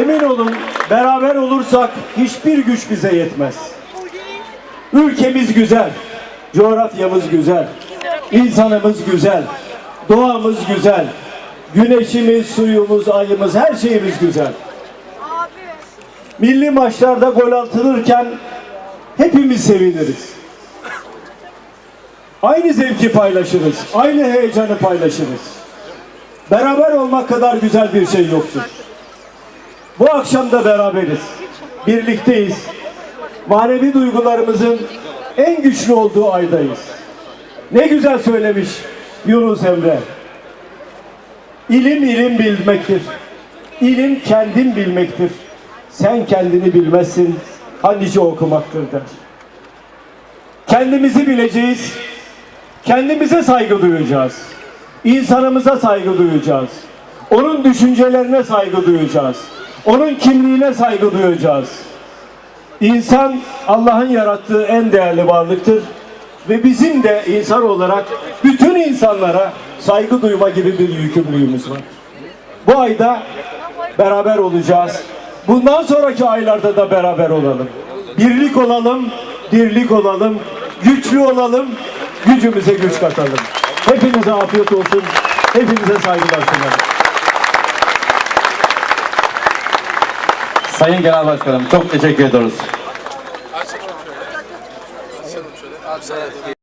Emin olun beraber olursak hiçbir güç bize yetmez. Ülkemiz güzel, coğrafyamız güzel, insanımız güzel, doğamız güzel, güneşimiz, suyumuz, ayımız, her şeyimiz güzel. Milli maçlarda gol atılırken hepimiz seviniriz. Aynı zevki paylaşırız, aynı heyecanı paylaşırız. Beraber olmak kadar güzel bir şey yoktur. Bu akşam da beraberiz. Birlikteyiz. Manevi duygularımızın en güçlü olduğu aydayız. Ne güzel söylemiş Yunus Emre. İlim ilim bilmektir. İlim kendin bilmektir. Sen kendini bilmezsin. Hanice okumaktır der. Kendimizi bileceğiz. Kendimize saygı duyacağız. İnsanımıza saygı duyacağız. Onun düşüncelerine saygı duyacağız. Onun kimliğine saygı duyacağız. İnsan Allah'ın yarattığı en değerli varlıktır ve bizim de insan olarak bütün insanlara saygı duyma gibi bir yükümlülüğümüz var. Bu ayda beraber olacağız. Bundan sonraki aylarda da beraber olalım. Birlik olalım, dirlik olalım, güçlü olalım, gücümüze güç katalım. Hepinize afiyet olsun, hepinize saygılar sunarım. Sayın Genel Başkanım çok teşekkür ediyoruz.